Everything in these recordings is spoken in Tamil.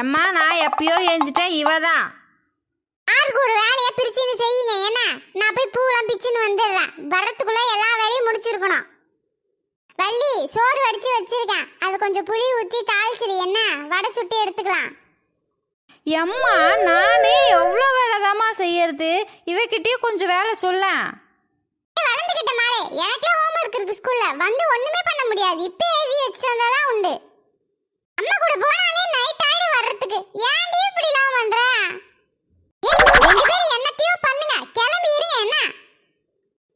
எம்மா நான் எப்பயோ ஏஞ்சிட்டேன் இவ தான் ஆளுக்கு ஒரு வேலையை பிரிச்சுன்னு செய்யுங்க என்ன? நான் போய் பூலாம் பிச்சுன்னு வந்துடுறேன். வரத்துக்குள்ள எல்லா வேலையும் முடிச்சிருக்கணும். வள்ளி சோறு வடிச்சு வச்சிருக்கேன். அது கொஞ்சம் புளி ஊத்தி தாளிச்சிரு என்ன? வடை சுட்டு எடுத்துக்கலாம். எம்மா நானே எவ்வளோ வேலைதாம்மா செய்யறது? இவகிட்டயும் கொஞ்சம் வேலை சொல்லேன் வளர்ந்துகிட்ட மாறே. எனக்கே ஹோம்ஒர்க் இருக்கு ஸ்கூல்ல வந்து ஒண்ணுமே பண்ண முடியாது. இப்ப எழுதி வச்சுட்டு வந்தாதான் உண்டு. அம்மா கூட போனாலே நைட் ஆயிடு வர்றதுக்கு. ஏன்டி இப்படி எல்லாம் பண்ற? ரெண்டு பேரும் என்னத்தையும் பண்ணுங்க. கிளம்பி இருங்க என்ன?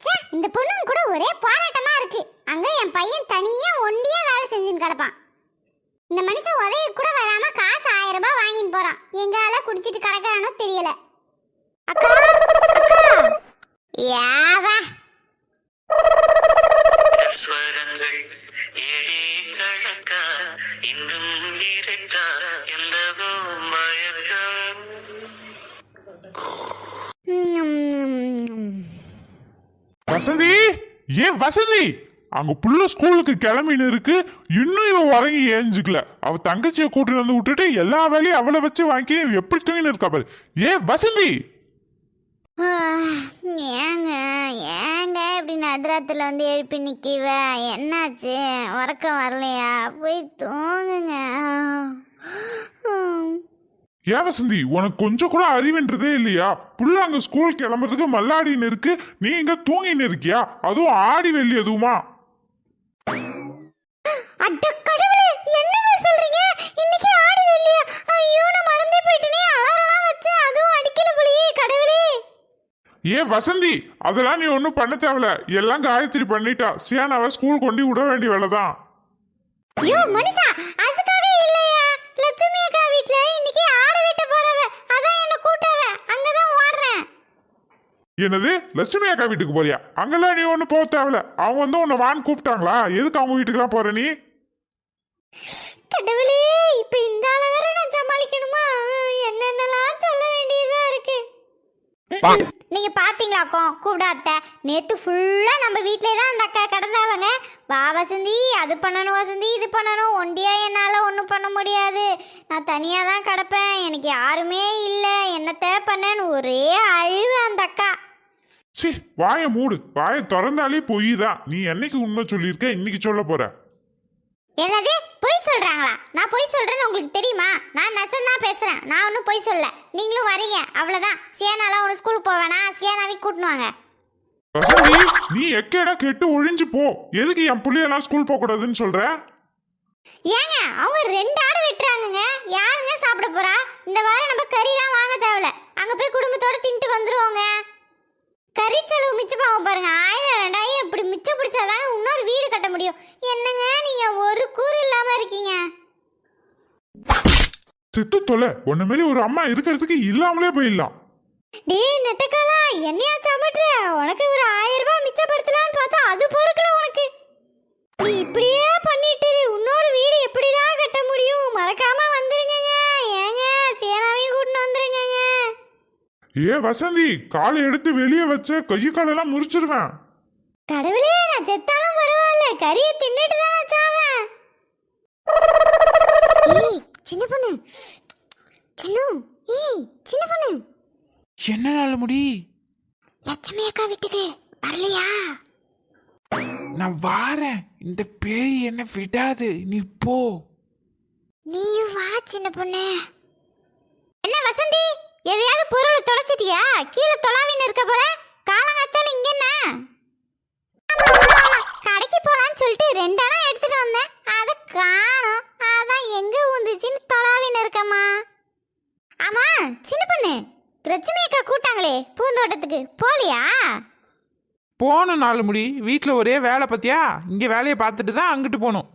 ச்சே இந்த பொண்ணுங்க கூட ஒரே போராட்டமா இருக்கு. அங்க என் பையன் தனியா ஒண்டியா வேலை செஞ்சுன்னு கிடப்பான். இந்த மனுஷன் உதவி கூட வராம காசு ஆயிரம் ரூபாய் வாங்கிட்டு போறான். எங்கால குடிச்சிட்டு கிடக்குறானோ தெரியல. அக்கா அக்கா. யாவா ஸ்வரங்கள் ஏழே கணக்கா இன்னும் மயக்கம். வசந்தி? ஏன் வசந்தி? அங்க புள்ள ஸ்கூலுக்கு கிளம்பின்னு இருக்கு. இன்னும் இவன் உறங்கி ஏஞ்சிக்கல. அவ தங்கச்சியை கூட்டிட்டு வந்து விட்டுட்டு எல்லா வேலையும் அவளை வச்சு வாங்கி இவ எப்படி தூங்கின்னு இருக்கா பாரு. ஏன் வசந்தி? ஏங்க ஏங்க இப்படி நடுராத்துல வந்து எழுப்பி நிற்கிவ என்னாச்சு? உறக்கம் வரலையா? போய் தூங்குங்க. ஏன் வசந்தி? உனக்கு கொஞ்சம் கூட அறிவுன்றதே இல்லையா? புள்ள அங்க ஸ்கூல் கிளம்புறதுக்கு மல்லாடின்னு இருக்கு. நீ இங்க தூங்கின்னு இருக்கியா? அதுவும் ஆடி வெள்ளி எதுவுமா அட கடவுளே என்னங்க சொல்றீங்க இன்னைக்கு ஆடுது இல்லையா ஐயோ நான் மறந்தே போயிட்டேனே அலாரம் வச்சேன் அதுவும் அடிக்கல போலியே கடவுளே ஏன் வசந்தி? அதெல்லாம் நீ ஒன்றும் பண்ண தேவையில்ல. எல்லாம் காயத்ரி பண்ணிட்டா. சியானாவை ஸ்கூல் கொண்டு விட வேண்டிய வேலைதான். ஐயோ மனுஷா அதுக்காக இல்லையா? லட்சுமி அக்கா வீட்ல இன்னைக்கு ஆடு வெட்ட போறவ. அதான் என்ன கூட்டவ அங்கதான் ஓடுறேன். என்னது? லட்சுமி அக்கா வீட்டுக்கு போறியா? அங்கெல்லாம் நீ ஒன்றும் போக தேவையில்ல. அவங்க வந்து உன்னை வான் கூப்பிட்டாங்களா? எதுக்கு அவங்க வீட்டுக்குலாம் போற நீ? கடவுளே இப்ப இந்த ஆள வேற நான் சமாளிக்கணுமா? நீங்க பாத்தீங்களாக்கோ கூப்பிடாத்த நேத்து ஃபுல்லா நம்ம வீட்லயே தான் அந்த அக்கா கிடந்தாவங்க. வா வசந்தி அது பண்ணணும் வசந்தி இது பண்ணணும். ஒண்டியா என்னால ஒன்றும் பண்ண முடியாது. நான் தனியா தான் கிடப்பேன். எனக்கு யாருமே இல்லை. என்னத்த பண்ணேன்னு ஒரே அழுவு அந்த அக்கா. சி வாயை மூடு. வாயை திறந்தாலே பொய் தான் நீ என்னைக்கு உண்மை சொல்லியிருக்க? இன்னைக்கு சொல்ல போற. என்னது? பொய் சொல்றாங்களா? நான் பொய் சொல்றேன்னு உங்களுக்கு தெரியுமா? நான் நெசந்தான் பேசுறேன். நான் ஒன்றும் பொய் சொல்ல நீங்களும் வரீங்க. அவ்வளவுதான். சியானாலாம் ஒன்று ஸ்கூலுக்கு போவேனா? சியானாவே கூட்டினுவாங்க வசந்தி நீ எக்கேடா கெட்டு ஒழிஞ்சு போ. எதுக்கு என் புள்ளையெல்லாம் ஸ்கூல் போக கூடாதுன்னு சொல்ற? ஏங்க அவங்க ரெண்டு ஆடு வெட்டுறாங்கங்க. யாருங்க சாப்பிட போறா? இந்த வாரம் நம்ம கறிலாம் வாங்க தேவையில்ல. அங்க போய் குடும்பத்தோட தின்ட்டு வந்துருவோங்க. கறி செலவு மிச்சமாகும் பாருங்க. ஆயிரம் ரெண்டாயிரம் இப்படி மிச்சம் பிடிச்சாதாங்க இன்னொரு வீடு கட்ட முடியும். என்னங்க நீங்க ஒரு கூறு செத்து தொலை உன்ன மாரி ஒரு அம்மா இருக்கிறதுக்கு இல்லாமலே போயிடலாம். டேய் நெட்டக்காலா என்னையா சமட்ற உனக்கு ஒரு ஆயிரம் ரூபாய் மிச்சப்படுத்தலாம்னு பார்த்தா அது பொறுக்கல உனக்கு. நீ இப்படியே பண்ணிட்டு. இன்னொரு வீடு எப்படிடா கட்ட முடியும்? மறக்காம வந்துருங்கங்க. ஏங்க சேனாவையும் கூட்டின்னு வந்துருங்கங்க. ஏ வசந்தி காலை எடுத்து வெளியே வச்ச கை காலெல்லாம் முறிச்சிருவேன். கடவுளே நான் செத்தாலும் பரவாயில்ல. கறியை தின்னுட்டு தான் சாவேன் சின்ன பொண்ணு. சின்ன ஏய் சின்ன பொண்ணு. என்ன நாள் முடி? லட்சுமி அக்கா வீட்டுக்கு வரலையா? நான் வாரேன். இந்த பேய் என்ன விடாது. நீ போ. நீயும் வா சின்ன பொண்ணு. என்ன வசந்தி? எதையாவது பொருளை தொலைச்சிட்டியா? கீழே தொலாவின்னு இருக்க போற? காலங்காத்தால இங்க என்ன. கடைக்கு போலான்னு சொல்லிட்டு ரெண்டனா எடுத்துட்டு வந்தேன். அத காணோம். அதான் எங்க ஊந்துச்சுன்னு தொலாவின்னு இருக்கம்மா. ஆமா சின்ன பொண்ணு லட்சுமி அக்கா கூட்டாங்களே பூந்தோட்டத்துக்கு. போலியா? போகணும் நாலு முடி வீட்டில் ஒரே வேலை பத்தியா இங்கே வேலையை பார்த்துட்டு தான் அங்கிட்டு போகணும்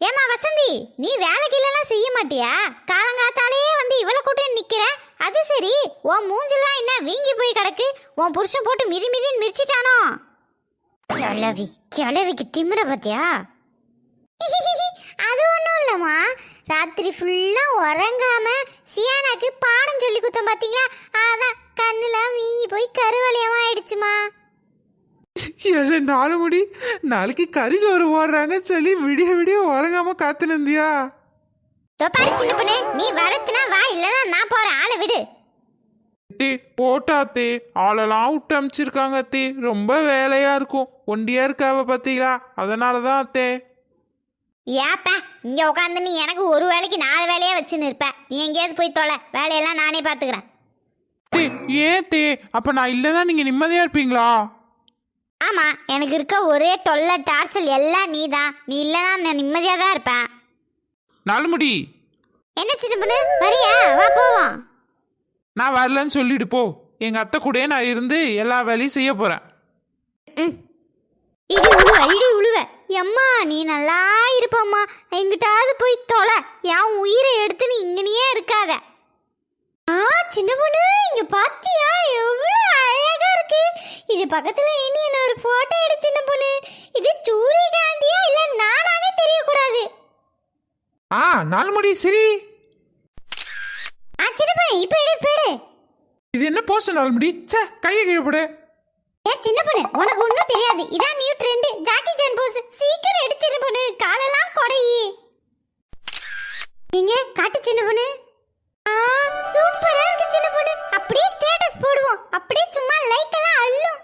ஏமா வசந்தி நீ வேலைக்கெல்லாம் செய்ய மாட்டியா? காலங்காத்தாலே வந்து இவ்வளவு கூட்டம் நிக்கிற? அது சரி உன் மூஞ்செல்லாம் என்ன வீங்கி போய் கிடக்கு? உன் புருஷன் போட்டு மிதி மிதின்னு மிதிச்சிட்டானோ? கிழவி கிழவிக்கு திமிர பாத்தியா? அது ஒன்றும் இல்லைம்மா. ராத்திரி ஃபுல்லாக உறங்காம சியானாக்கு பாடம் சொல்லி குத்தம் பார்த்தீங்களா அதான் கண்ணுலாம் வீங்கி போய் கருவலியமாக ஆயிடுச்சுமா. ஏழு நாலு முடி. நாளைக்கு கறி சோறு போடுறாங்க சொல்லி விடிய விடிய உறங்காம காத்து நிந்தியா தோ பாரு சின்ன பொண்ணு நீ வரத்துனா வா இல்லனா நான் போறேன் ஆளை விடு. தே போட்டாத்தே ஆளெல்லாம் விட்டு அமிச்சிருக்காங்க அத்தே. ரொம்ப வேலையா இருக்கும். ஒண்டியா இருக்காவ பாத்தீங்களா? அதனால தான் அத்தே. ஏப்பா இங்க உட்காந்து நீ எனக்கு ஒரு வேலைக்கு நாலு வேலையா வச்சுன்னு இருப்ப. நீ எங்கேயாவது போய் தொலை. வேலையெல்லாம் நானே பாத்துக்கிறேன். தே ஏன் தே அப்ப நான் இல்லைன்னா நீங்க நிம்மதியா இருப்பீங்களா? ஆமா எனக்கு இருக்க ஒரே தொல்லை டார்ச்சல் எல்லாம் நீதான். நீ இல்லனா நான் நிம்மதியா தான் இருப்பேன். நாலுமுடி. என்ன சின்ன பொண்ணு? வரியா? வா போவோம். நான் வரலன்னு சொல்லிட்டு போ. எங்க அத்தை கூடயே நான் இருந்து எல்லா வேலையும் செய்ய போறேன். இடி உழுவ இடி உழுவ. எம்மா நீ நல்லா இருப்பம்மா. எங்கிட்டாவது போய் தொலை. என் உயிரை எடுத்து நீ இங்கனையே இருக்காத. ஆ சின்ன பொண்ணு இங்க பாத்தியா? எவ்வளவு அழகா இருக்கு. இது பக்கத்துல நின்னு என்ன ஒரு போட்டோ எடு சின்ன பொண்ணு. இது சூரியகாந்தியா? இல்ல நானானே தெரியக்கூடாது. ஆ நாலுமுடி சரி ஆ சின்ன பொண்ணு இப்ப எடு இப்ப எடு இது என்ன போஸ்ட் நாலுமுடி சே கையை கீழப்படு ஏ சின்ன பொண்ணு உனக்கு ஒண்ணும் தெரியாது. இதான் new trend Jackie Chan pose சீக்கிரம் எடு சின்ன பொண்ணு காலெல்லாம் கொடையி. நீங்க காட்டு சின்ன பொண்ணு. ஆ சூப்பரா இருக்கு சின்ன பொண்ணு. அப்படியே ஸ்டேட்டஸ் போடுவோம். அப்படியே சும்மா லைக் எல்லாம் அள்ளும்.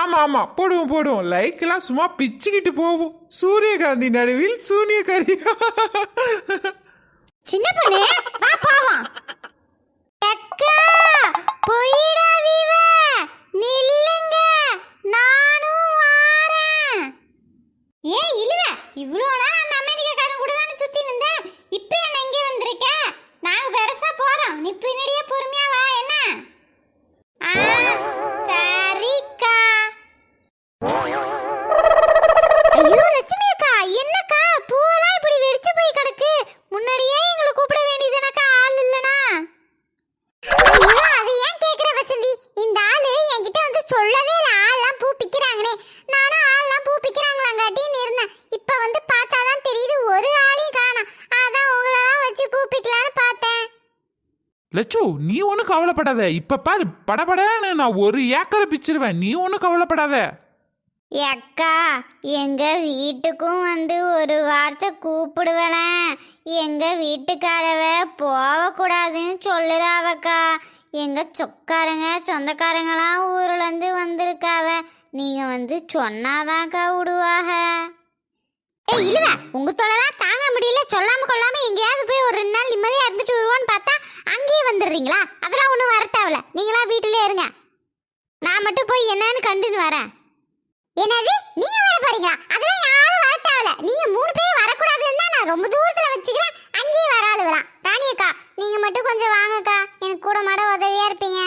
ஆமா ஆமா போடுவோம் போடுவோம். லைக் எல்லாம் சும்மா பிச்சுக்கிட்டு போவோம். சூரியகாந்தி நடுவில் சூரியகாரி சின்ன பொண்ணு வா போவோம். கவலைப்படாத. இப்ப பாரு படபடன்னு நான் ஒரு ஏக்கரை பிச்சிருவேன். நீ ஒன்றும் கவலைப்படாத. அக்கா எங்க வீட்டுக்கும் வந்து ஒரு வார்த்தை கூப்பிடுவேன். எங்க வீட்டுக்காரவ போகக்கூடாதுன்னு சொல்லுறாவக்கா. எங்க சொக்காரங்க சொந்தக்காரங்களாம் ஊர்ல இருந்து வந்திருக்காவ. நீங்க வந்து சொன்னாதான்க்கா விடுவாக. ஏய் இழுவ. உங்க தொலைலாம் தாங்க முடியல. சொல்லாம கொள்ளாம எங்கேயாவது போய் ஒரு ரெண்டு நாள் நிம்மதியா இருந்துட்டு வருவோன்னு பார்த்தா சொல்றீங்களா? அதெல்லாம் ஒன்றும் வரத்தாவல. நீங்களா வீட்டிலே இருங்க. நான் மட்டும் போய் என்னன்னு கண்டுன்னு வரேன். என்னது? நீங்க வர போறீங்களா? அதெல்லாம் யாரும் வர நீங்க மூணு பேர் வரக்கூடாதுன்னு தான் நான் ரொம்ப தூரத்துல வச்சுக்கிறேன். அங்கேயே வராது ஆளுகலாம் ராணி அக்கா நீங்க மட்டும் கொஞ்சம் வாங்கக்கா. எனக்கு கூட மாட உதவியா இருப்பீங்க.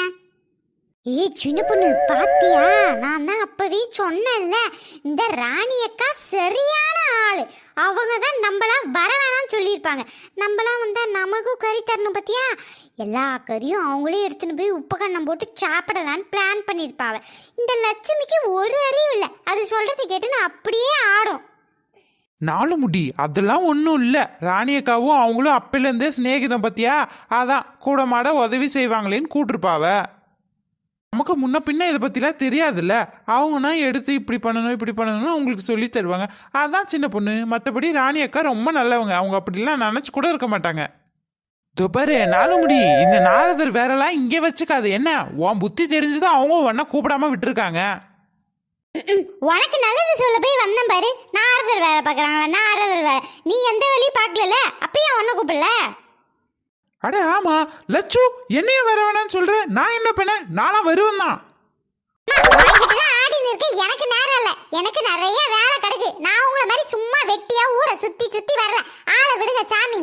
ஏய் சின்ன பொண்ணு பாத்தியா? நான் தான் அப்பவே சொன்னேன்ல இந்த ராணி அக்கா சரியான ஆளு. அவங்க தான் நம்மளாம் வர வேணாம்னு சொல்லியிருப்பாங்க. நம்மளாம் வந்தா நமக்கும் கறி தரணும் பத்தியா? எல்லா கறியும் அவங்களே எடுத்துன்னு போய் உப்பு கண்ணம் போட்டு சாப்பிடலான்னு பிளான் பண்ணியிருப்பாவ. இந்த லட்சுமிக்கு ஒரு அறிவு இல்லை. அது சொல்றது கேட்டு நான் அப்படியே ஆடும். நாலு முடி. அதெல்லாம் ஒன்றும் இல்லை. ராணியக்காவும் அவங்களும் அப்பிலேருந்தே சிநேகிதம் பத்தியா? அதான் கூட மாட உதவி செய்வாங்களேன்னு கூட்டிருப்பாவ. நமக்கு முன்ன பின்ன இதை பற்றிலாம் தெரியாதுல்ல? அவங்கன்னா எடுத்து இப்படி பண்ணணும் இப்படி பண்ணணும்னு அவங்களுக்கு சொல்லி தருவாங்க. அதான் சின்ன பொண்ணு. மற்றபடி ராணி அக்கா ரொம்ப நல்லவங்க. அவங்க அப்படிலாம் நினச்சி கூட இருக்க மாட்டாங்க. துபாரு நாலு முடி இந்த நாரதர் வேறெல்லாம் இங்கே வச்சுக்காது. என்ன? உன் புத்தி தெரிஞ்சுதான் அவங்க ஒன்றா கூப்பிடாம விட்டுருக்காங்க. உனக்கு நல்லது சொல்ல போய் வந்தேன் பாரு. நாரதர் வேலை பார்க்குறாங்களா? நாரதர் வேலை நீ எந்த வேலையும் பார்க்கல அப்பயும் ஒன்றும் கூப்பிடல? அட ஆமா. லட்சு என்னையும் வர வேணாம்னு சொல்ற? நான் என்ன பண்ணேன் நானும் வருவேன் தான் எனக்கு நேரம் இல்ல. எனக்கு நிறைய வேலை கிடக்கு. நான் உங்களை மாதிரி சும்மா வெட்டியா ஊரை சுத்தி சுத்தி வரல. ஆளை விடுங்க சாமி.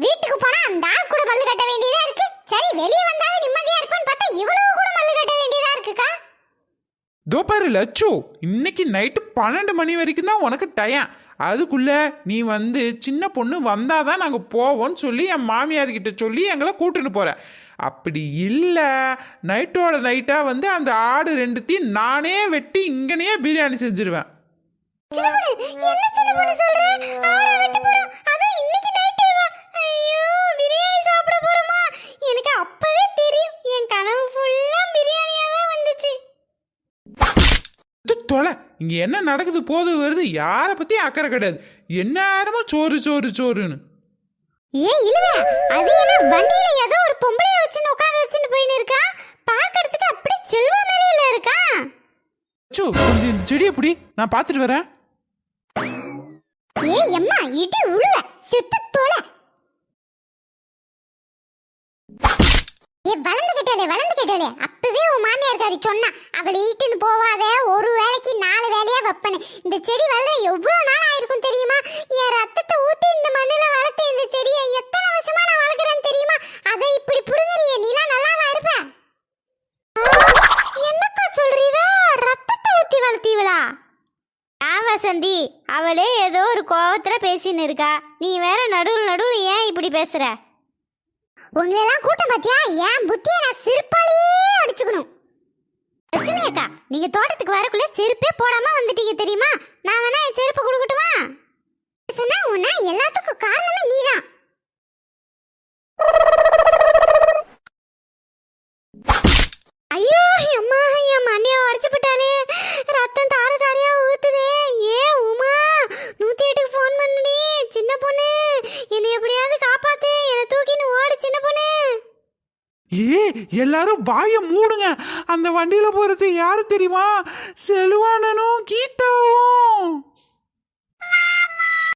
வீட்டுக்கு போனா அந்த ஆள் கூட மல்லு கட்ட வேண்டியதா இருக்கு. சரி வெளியே வந்தாலும் நிம்மதியா இருப்பேன்னு பார்த்தா இவ்வளவு கூட மல்லு கட்ட வேண்டியதா இருக்குக்கா? தோப்பாரு லட்சு இன்னைக்கு நைட்டு பன்னெண்டு மணி வரைக்கும் தான் உனக்கு டயம் அதுக்குள்ளே நீ வந்து சின்ன பொண்ணு வந்தால் தான் நாங்கள் போவோம்னு சொல்லி என் மாமியார்கிட்ட சொல்லி எங்களை கூட்டின்னு போகிறேன் அப்படி இல்லை. நைட்டோட நைட்டாக வந்து அந்த ஆடு ரெண்டுத்தையும் நானே வெட்டி இங்கனையே பிரியாணி செஞ்சிருவேன். தொலை. இங்கே என்ன நடக்குது போது வருது யாரை பற்றியும் அக்கறை கிடையாது. எந்நேரமும் சோறு சோறு சோறுன்னு. ஏ இழுவ. அது என்ன வண்டியில ஏதோ ஒரு பொம்பளைய வச்சுன்னு உட்கார வச்சுன்னு போயின்னு இருக்கா? பார்க்கறதுக்கு அப்படி செல்வ மாதிரில இருக்கா? அச்சோ கொஞ்சம் இந்த செடியை பிடி நான் பார்த்துட்டு வரேன். ஏ எம்மா இடி உழுவ. செத்து தொலை. ஏ வளர்ந்து கேட்டாலே வளர்ந்து கேட்டாலே அப்பவே உன் மாமியார்காரி சொன்னா அவளை ஈட்டுன்னு போவாத. ஒரு வேலைக்கு நாலு வேலையா வைப்பனு இந்த செடி வளர எவ்வளவு நாள் ஆயிருக்கும் தெரியுமா? என் ரத்தத்தை ஊத்தி இந்த மண்ணுல வளர்த்த இந்த செடியை எத்தனை வருஷமா நான் வளர்க்குறேன்னு தெரியுமா? அதை இப்படி புடுங்கறியே. நீலா நல்லாவா இருப்ப? என்னக்கா சொல்றீவ? ரத்தத்தை ஊத்தி வளர்த்தீவளா? ஆ வசந்தி. அவளே ஏதோ ஒரு கோவத்துல பேசின்னு இருக்கா. நீ வேற நடுவில் நடுவில் ஏன் இப்படி பேசுற? உங்களெல்லாம் கூட்டம் பாத்தியா? என் புத்திய நான் செருப்பாலேயே அடிச்சுக்கணும். லட்சுமி அக்கா நீங்க தோட்டத்துக்கு வரக்குள்ள செருப்பே போடாம வந்துட்டீங்க தெரியுமா? நான் வேணா என் செருப்பு கொடுக்கட்டுமா சொன்னா உன்னா எல்லாத்துக்கும் காரணமே நீதான். ஐயோ அம்மா என் மண்டைய உடச்சு போட்டாலே ரத்தம் தார தாரையா ஊத்துதே ஏ உமா நூத்தி எட்டுக்கு ஃபோன் பண்ணுடி சின்ன பொண்ணு என்னை எப்படியாவது காப்பாத்து என்னை தூக்கின்னு ஓடு சின்ன பொண்ணு ஏ எல்லாரும் வாயை மூடுங்க. அந்த வண்டியில் போகிறது யார் தெரியுமா? செல்வானனும் கீ